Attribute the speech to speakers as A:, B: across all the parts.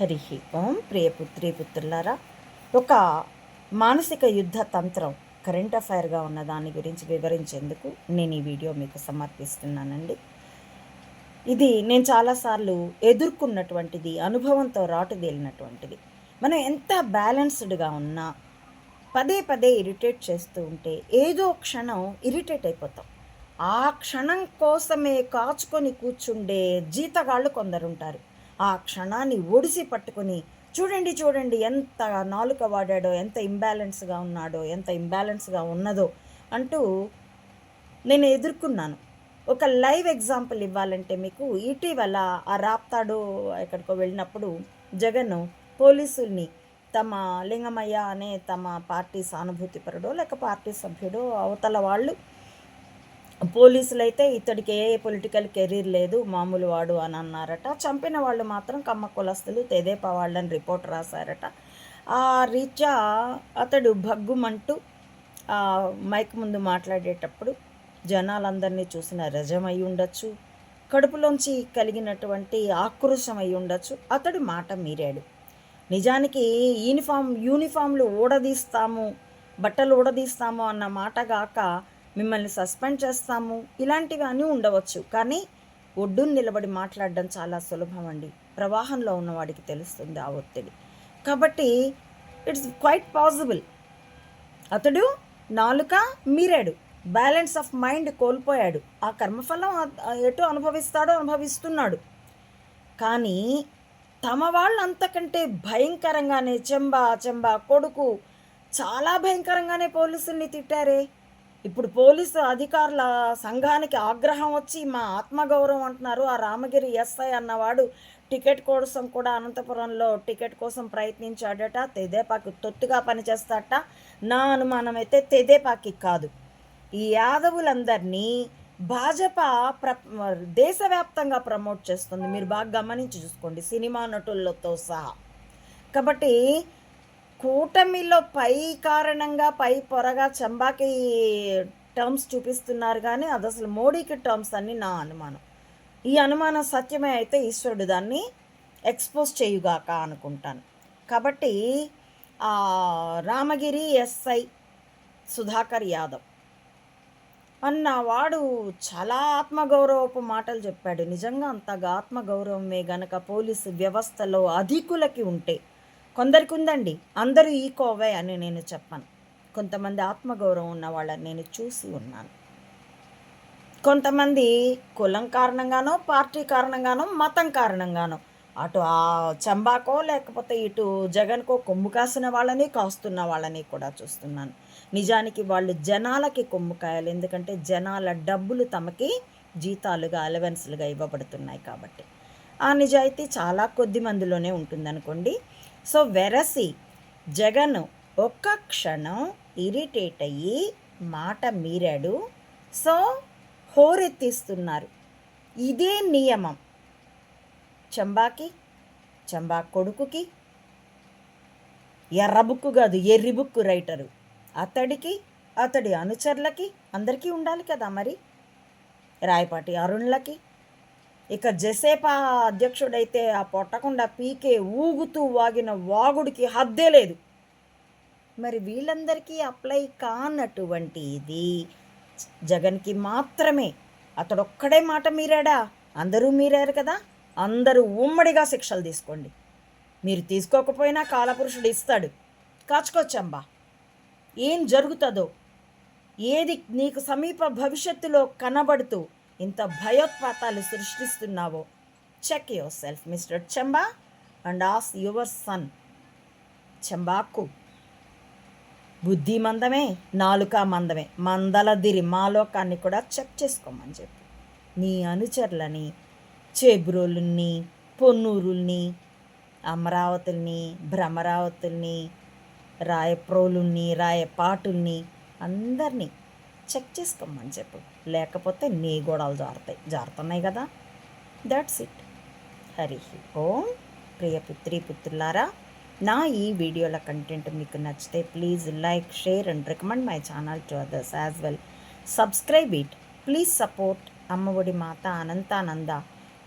A: హరి ఓం ప్రియపుత్రి పుత్రులారా ఒక మానసిక యుద్ధ తంత్రం కరెంట్ అఫైర్గా ఉన్న దాని గురించి వివరించేందుకు నేను ఈ వీడియో మీకు సమర్పిస్తున్నానండి. ఇది నేను చాలాసార్లు ఎదుర్కొన్నటువంటిది అనుభవంతో రాటుదేలినటువంటిది మనం ఎంత బ్యాలెన్స్డ్గా ఉన్నా పదే పదే ఇరిటేట్ చేస్తూ ఉంటే ఏదో క్షణం ఇరిటేట్ అయిపోతాం. ఆ క్షణం కోసమే కాచుకొని కూర్చుండే జీతగాళ్ళు కొందరుంటారు. ఆ క్షణాన్ని ఒడిసి పట్టుకొని చూడండి చూడండి ఎంత నాలుక వాడాడో ఎంత ఇంబ్యాలెన్స్గా ఉన్నాడో ఎంత ఇంబ్యాలెన్స్గా ఉన్నదో అంటూ నేను ఎదుర్కొన్నాను. ఒక లైవ్ ఎగ్జాంపుల్ ఇవ్వాలంటే మీకు ఇటీవల ఆ రాప్తాడు ఎక్కడికో వెళ్ళినప్పుడు జగన్ పోలీసుల్ని తమ లింగమయ్య అనే తమ పార్టీ సానుభూతిపరుడో లేక పార్టీ సభ్యుడో అవతల వాళ్ళు పోలీసులు అయితే ఇతడికి ఏ పొలిటికల్ కెరీర్ లేదు మామూలు వాడు అని అన్నారట. చంపిన వాళ్ళు మాత్రం కమ్మ కులస్తులు తెదేపా వాళ్ళని రిపోర్ట్ రాశారట. ఆ రీత్యా అతడు భగ్గుమంటూ మైక్ ముందు మాట్లాడేటప్పుడు జనాలందరినీ చూసిన రజం అయి ఉండొచ్చు కడుపులోంచి కలిగినటువంటి ఆక్రోశం అయి ఉండొచ్చు అతడు మాట మీరాడు. నిజానికి యూనిఫామ్ యూనిఫామ్లు ఊడదీస్తాము బట్టలు ఊడదీస్తాము అన్న మాట గాక మిమ్మల్ని సస్పెండ్ చేస్తాము. ఇలాంటివి అని ఉండవచ్చు. కానీ ఒడ్డును నిలబడి మాట్లాడడం చాలా సులభం అండి. ప్రవాహంలో ఉన్నవాడికి తెలుస్తుంది ఆ ఒత్తిడి. కాబట్టి ఇట్స్ క్వైట్ పాసిబుల్ అతడు నాలుక మీరాడు. బ్యాలెన్స్ ఆఫ్ మైండ్ కోల్పోయాడు. ఆ కర్మఫలం ఎటు అనుభవిస్తాడో అనుభవిస్తున్నాడు. కానీ తమ వాళ్ళు అంతకంటే భయంకరంగానే చెంబా చెంబా కొడుకు చాలా భయంకరంగానే పోలీసుల్ని తిట్టారే. ఇప్పుడు పోలీసు అధికారుల సంఘానికి ఆగ్రహం వచ్చి మా ఆత్మగౌరవం అంటున్నారు. ఆ రామగిరి ఎస్ఐ అన్నవాడు టికెట్ కోసం కూడా అనంతపురంలో టికెట్ కోసం ప్రయత్నించాడట. తెదేపాకి తొత్తుగా పనిచేస్తాట. నా అనుమానం అయితే తెదేపాకి కాదు. ఈ యాదవులందరినీ భాజపా ప్ర దేశవ్యాప్తంగా ప్రమోట్ చేస్తుంది. మీరు బాగా గమనించి చూసుకోండి. సినిమా నటులతో సహా. కాబట్టి కూటమిలో పై కారణంగా పై పొరగా చంబాకి టర్మ్స్ చూపిస్తున్నారు కానీ అది అసలు మోడీకి టర్మ్స్ అని నా అనుమానం. ఈ అనుమానం సత్యమే అయితే ఈశ్వరుడు దాన్ని ఎక్స్పోజ్ చేయుగాక అనుకుంటాను. కాబట్టి రామగిరి ఎస్ఐ సుధాకర్ యాదవ్ అన్నవాడు చాలా ఆత్మగౌరవపు మాటలు చెప్పాడు. నిజంగా అంతగా ఆత్మగౌరవమే గనక పోలీసు వ్యవస్థలో అధికులకి ఉంటే కొందరికి ఉందండి అందరూ ఈకోవే అని నేను చెప్పాను. కొంతమంది ఆత్మగౌరవం ఉన్న వాళ్ళని నేను చూసి ఉన్నాను. కొంతమంది కులం కారణంగానో పార్టీ కారణంగానో మతం కారణంగానో అటు ఆ చంబాకో లేకపోతే ఇటు జగన్కో కొమ్ము కాసిన వాళ్ళని కాస్తున్న వాళ్ళని కూడా చూస్తున్నాను. నిజానికి వాళ్ళు జనాలకి కొమ్ము కాయాలి. ఎందుకంటే జనాల డబ్బులు తమకి జీతాలుగా అలవెన్స్లుగా ఇవ్వబడుతున్నాయి కాబట్టి. ఆ నిజాయితీ చాలా కొద్ది మందిలోనే ఉంటుందనుకోండి. సో వెరసి జగన్ ఒక్క క్షణం ఇరిటేట్ అయ్యి మాట మీరాడు. సో హోరెత్తిస్తున్నారు. ఇదే నియమం. చంబాకి చంబా కొడుకుకి ఎర్రబుక్కు కాదు ఎర్రిబుక్కు రైటరు. అతడికి అతడి అనుచరులకి అందరికీ ఉండాలి కదా మరి? రాయపాటి అరుణ్లకి ఇక జసేపా అధ్యక్షుడైతే ఆ పొట్టకుండా పీకే ఊగుతూ వాగిన వాగుడికి హద్దే లేదు. మరి వీళ్ళందరికీ అప్లై కానటువంటి ఇది జగన్కి మాత్రమే. అతడొక్కడే మాట మీరాడా? అందరూ మీరారు కదా? అందరూ ఉమ్మడిగా శిక్షలు తీసుకోండి. మీరు తీసుకోకపోయినా కాలపురుషుడు ఇస్తాడు. కాచుకోవచ్చంబా ఏం జరుగుతుందో? ఏది నీకు సమీప భవిష్యత్తులో కనబడుతూ ఇంత భయోత్పాతాలు సృష్టిస్తున్నావో. Check yourself mister Chamba and as your son చంబాకు బుద్ధి మందమే నాలుక మందమే. మందలదిరి మాలోకాన్ని కూడా చెక్ చేసుకోమని చెప్పి. నీ అనుచరులని చేబ్రోలుని పొన్నూరుల్ని అమరావతుల్ని భ్రమరావతుల్ని రాయప్రోలుల్ని రాయపాటుల్ని అందరినీ చెక్ చేసుకోమని చెప్పు. లేకపోతే నీ గోడలు జారుతాయి. జారుతున్నాయి కదా. That's it Hari Om. ప్రియపుత్రి పుత్రులారా నా ఈ వీడియోల కంటెంట్ మీకు నచ్చితే please like share and recommend my channel to others as well subscribe it please support Ammaodi Matha Anantananda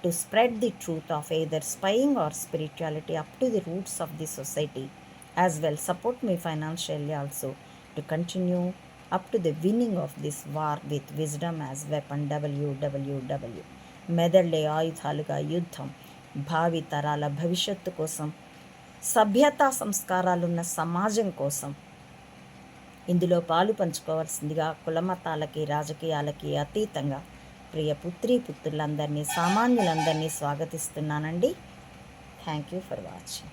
A: to spread the truth of either spying or spirituality up to the roots of the society as well support me financially also to continue up to the winning of this war with wisdom as weapon W W W మెదళ్ళే ఆయుధాలుగా యుద్ధం. భావి తరాల భవిష్యత్తు కోసం సభ్యతా సంస్కారాలున్న సమాజం కోసం ఇందులో పాలు పంచుకోవాల్సిందిగా కులమతాలకి రాజకీయాలకి అతీతంగా ప్రియ పుత్రి పుత్రులందరినీ సామాన్యులందరినీ స్వాగతిస్తున్నానండి. Thank you for watching